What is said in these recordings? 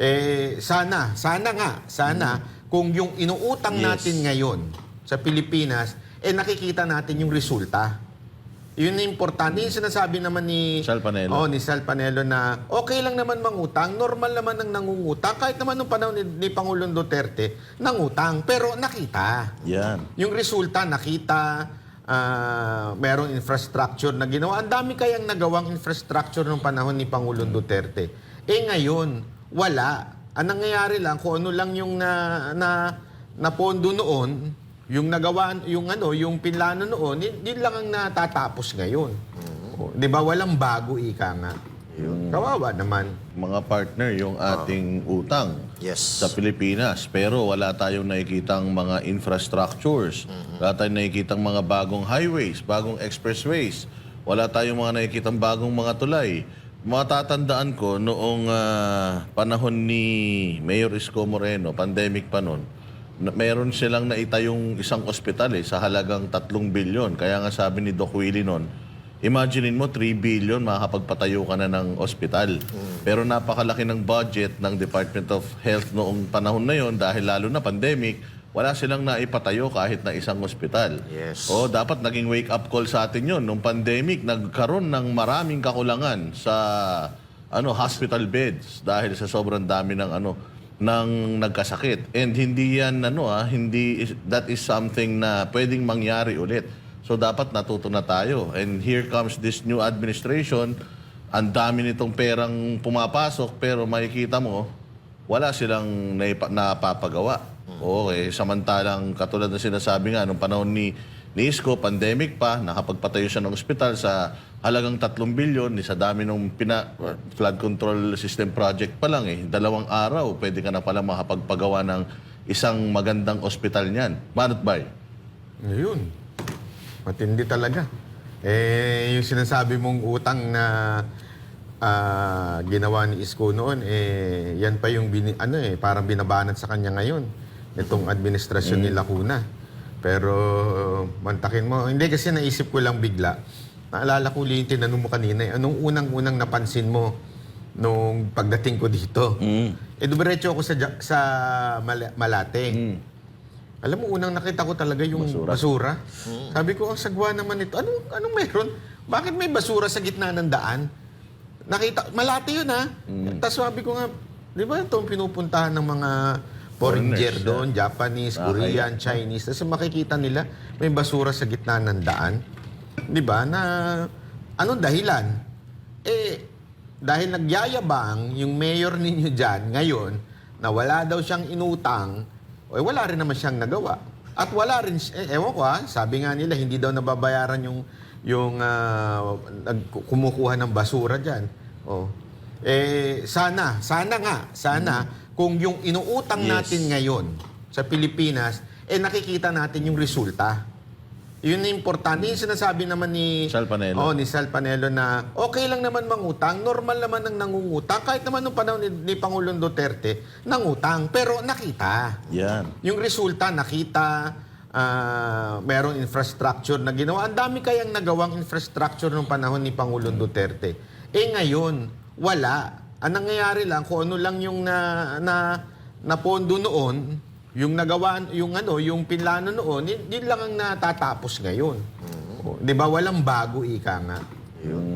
Eh, sana, sana nga, sana, kung yung inuutang Yes. natin ngayon sa Pilipinas, eh nakikita natin yung resulta. Yun yung importante. Yung sinasabi naman ni... Sal Panelo. Oh, ni Sal Panelo na okay lang naman mangutang, normal naman ang nangungutang. Kahit naman nung panahon ni, ni Pangulong Duterte, nangutang. Pero nakita. Yan. Yung resulta, nakita, ah, merong infrastructure na ginawa. Ang dami kayang nagawang infrastructure nung panahon ni Pangulong Duterte. Eh ngayon, wala. Ang nangyayari lang, kung ano lang yung na, na, na pondo noon, yung nagawa, yung ano, yung pinlano noon, yun, yun lang ang natatapos ngayon. Oh, Di ba? Walang bago, ika nga. Kawawa naman. Mga partner, yung ating utang Yes. sa Pilipinas. Pero wala tayong nakikitang mga infrastructures. Wala tayong nakikitang mga bagong highways, bagong expressways. Wala tayong mga nakikitang bagong mga tulay. Matatandaan ko noong ah, panahon ni Mayor Isko Moreno, pandemic pa noon, na- meron silang naitayong isang ospital eh, sa halagang 3 bilyon. Kaya nga sabi ni Doc Willie noon, Imaginein mo, 3 billion, makakapagpatayo ka na ng ospital. Pero napakalaki ng budget ng Department of Health noong panahon na yon dahil lalo na pandemic, wala silang naipatayo kahit na isang ospital. Yes. O dapat naging wake-up call sa atin yon Nung pandemic, nagkaroon ng maraming kakulangan sa ano hospital beds dahil sa sobrang dami ng ano ng nagkasakit. And hindi yan ano ah, hindi that is something na pwedeng mangyari ulit. So dapat natuto na tayo. And here comes this new administration. Ang dami nitong perang pumapasok pero makikita mo wala silang napapagawa. Okay, samantalang katulad na sinasabi nga nung panahon ni ni Isko, pandemic pa, nakapagpatayo siya ng ospital sa halagang 3 bilyon, sa dami ng pina, flood control system project pa lang eh. Dalawang araw, pwede ka na pala makapagpagawa ng isang magandang ospital niyan. Manot Bay? Ayun. Matindi talaga. Eh, yung sinasabi mong utang na ah, ginawa ni Isko noon, eh, yan pa yung bini, ano eh, parang binabanat sa kanya ngayon. Itong administrasyon ni Lacuna. Pero, mantakin mo. Hindi kasi naisip ko lang bigla. Naalala ko ulit yung tinanong mo kanina. eh, Anong unang-unang napansin mo nung pagdating ko dito? Eh, dumiretso ako sa, Ja- sa Mal- Malate. Alam mo, unang nakita ko talaga yung Basura. basura. Sabi ko, ang sagwa naman ito. Anong, anong meron? Bakit may basura sa gitna ng daan? Nakita, malati yun ha. Tapos sabi ko nga, di ba itong pinupuntahan ng mga foreigner doon, Japanese, Korean, Chinese. Tapos makikita nila, may basura sa gitna ng daan. Di ba? Na, anong dahilan? Eh, dahil nagyayabang yung mayor ninyo dyan ngayon na wala daw siyang inutang, eh, wala rin naman siyang nagawa. At wala rin, eh, ewan ko ha, sabi nga nila, hindi daw nababayaran yung, yung nag- kumukuha ng basura dyan. Oh. Eh, sana, sana nga, sana, kung yung inuutang Yes. natin ngayon sa Pilipinas, eh nakikita natin yung resulta. Yun yung importante. Yung sinasabi naman ni... Sal Panelo. Oh, ni Sal Panelo na okay lang naman mangutang, normal naman ang nangungutang. Kahit naman nung panahon ni, ni Pangulong Duterte, nangutang. Pero nakita. Yan. Yung resulta, nakita, ah, merong infrastructure na ginawa. Ang dami kayang nagawang infrastructure nung panahon ni Pangulong Duterte. Eh ngayon, wala. Ang nangyayari lang, kung ano lang yung na, na, na pondo noon, yung nagawa, yung ano, yung pinlano noon, yun, yun lang ang natatapos ngayon. Oh, Di ba? Walang bago, ika nga.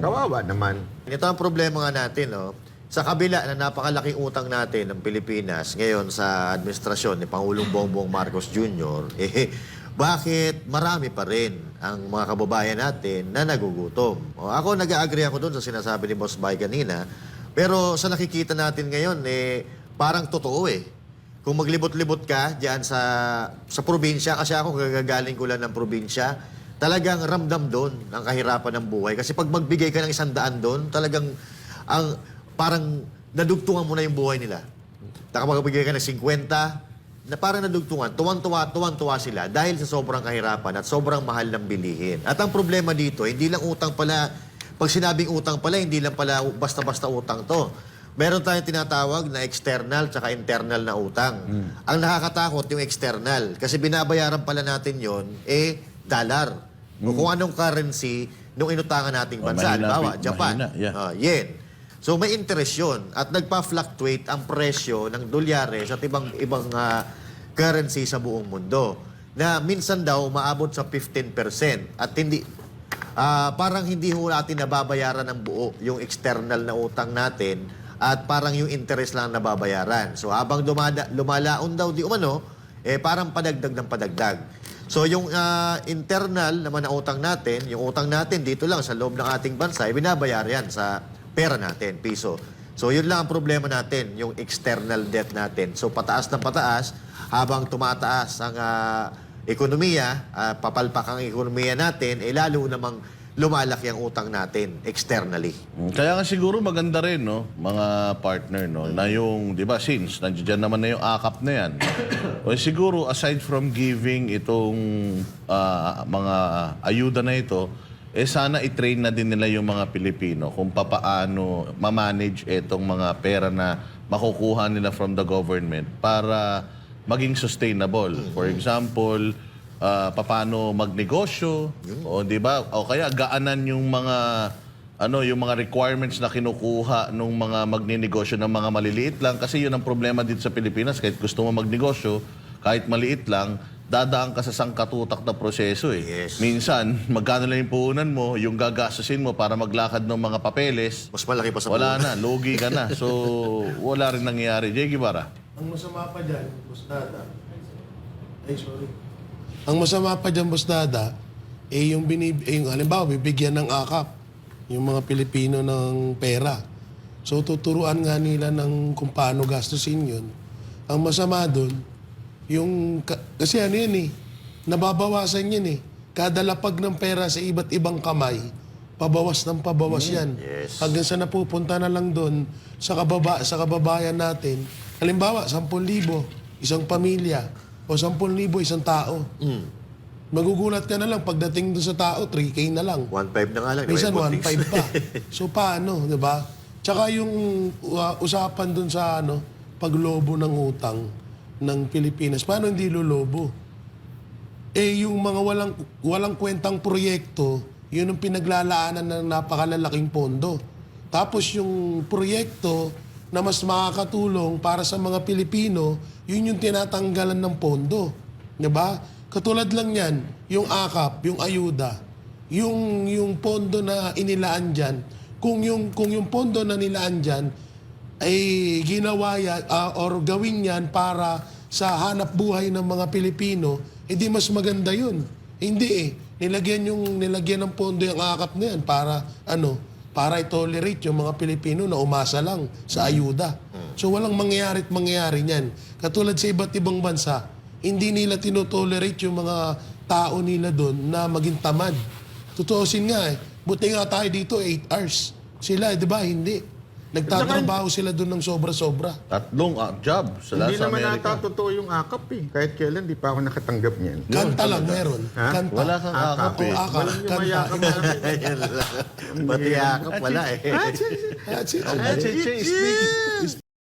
Kawawa naman. Ito ang problema nga natin, no? Sa kabila na napakalaking utang natin ng Pilipinas ngayon sa administrasyon ni Pangulong Bongbong Marcos Jr., eh, bakit marami pa rin ang mga kababayan natin na nagugutom? O, ako, nag-agree ako doon sa sinasabi ni Boss Bay kanina. Pero sa nakikita natin ngayon, eh, parang totoo eh. Kung maglibot-libot ka diyan sa sa probinsya, kasi ako gagagaling ko lang ng probinsya, talagang ramdam doon ang kahirapan ng buhay. Kasi pag magbigay ka ng isang daan doon, talagang ang parang nadugtungan mo na yung buhay nila. Nakapagbigay ka ng 50, na parang nadugtungan, tuwan-tuwa, tuwan-tuwa sila dahil sa sobrang kahirapan at sobrang mahal ng bilihin. At ang problema dito, hindi lang utang pala, pag sinabing utang pala, hindi lang pala basta-basta utang to. Meron tayong tinatawag na external tsaka internal na utang. Ang nakakatakot yung external kasi binabayaran pala natin yon eh dollar. O kung anong currency nung inutangan nating O, bansa. mahina, Halimbawa, Japan. mahina, yeah. Ah, yen. So may interest yun at nagpa-fluctuate ang presyo ng dolyare sa ibang ibang ah, currency sa buong mundo na minsan daw maabot sa 15% at hindi ah, parang hindi ho natin nababayaran ng buo yung external na utang natin at parang yung interest lang nababayaran. So habang dumada, lumalaon daw di umano, eh parang padagdag ng padagdag. So yung ah, internal naman na utang natin, yung utang natin dito lang sa loob ng ating bansa, eh, binabayar yan sa pera natin, piso. So yun lang ang problema natin, yung external debt natin. So pataas na pataas, habang tumataas ang ah, ekonomiya, ah, papalpak ang ekonomiya natin, eh lalo namang lumalaki ang utang natin externally. Mm, Kaya nga siguro maganda rin, no, mga partner, no, na yung, di ba, since nandiyan naman na yung akap na yan, o siguro aside from giving itong ah, mga ayuda na ito, eh sana i-train na din nila yung mga Pilipino kung papaano ma-manage itong mga pera na makukuha nila from the government para maging sustainable. For example, ah, papaano magnegosyo, o di ba? O kaya gaanan yung mga ano, yung mga requirements na kinukuha ng mga magninegosyo ng mga maliliit lang kasi yun ang problema dito sa Pilipinas kahit gusto mo magnegosyo, kahit maliit lang, dadaan ka sa sangkatutak na proseso eh. Yes. Minsan, magkano lang yung puhunan mo, yung gagastusin mo para maglakad ng mga papeles, Mas malaki pa sa wala puhunan. na, lugi ka na. So, wala rin nangyayari. Jay Guevara. Ang masama pa dyan, Boss Dada, ay sorry. Ang masama pa dyan, Boss Dada, eh yung, binib eh, yung halimbawa, bibigyan ng akap yung mga Pilipino ng pera. So tuturuan nga nila ng kung paano gastusin yun. Ang masama doon, yung, ka- kasi ano yan eh, nababawasan yan eh. Kada lapag ng pera sa iba't ibang kamay, pabawas ng pabawas yan. yes. Hanggang sa napupunta na lang doon sa kababa sa kababayan natin. Halimbawa, 10,000 isang pamilya o 10,000 isang tao. Magugulat ka na lang pagdating doon sa tao, 3K na lang. 1.5 na nga lang. Minsan yung bottings? 1.5 pa. so paano, 'di ba? Tsaka yung uh, usapan doon sa ano, paglobo ng utang ng Pilipinas. Paano hindi lolobo? Eh yung mga walang walang kwentang proyekto, yun ang pinaglalaanan ng napakalalaking pondo. Tapos yung proyekto na mas makakatulong para sa mga Pilipino, yun yung tinatanggalan ng pondo. ba? Katulad lang yan, yung akap, yung ayuda, yung yung pondo na inilaan diyan, kung yung kung yung pondo na nilaan diyan ay ginawa yan, ah, or gawin yan para sa hanap buhay ng mga Pilipino, edi mas maganda yun. Hindi eh. Nilagyan yung nilagyan ng pondo yung akap na yan para ano, para i-tolerate yung mga Pilipino na umasa lang sa ayuda. So walang mangyayari at mangyayari niyan. Katulad sa iba't ibang bansa, hindi nila tinotolerate yung mga tao nila doon na maging tamad. Tutuusin nga eh. Buti nga tayo dito 8 hours. Sila, eh, di ba? Hindi. Nagtatrabaho sila doon ng sobra-sobra. Tatlong ah, job sa Hindi sa naman Amerika. nata totoo yung akap eh. Kahit kailan, di pa ako nakatanggap niyan. Kanta lang meron. Ha? Kanta. Wala kang akap O eh. akap. Walang yung Kanta. mayakap. Ayan lang. Pati yakap wala eh. It. Ah, Che, Che, speak.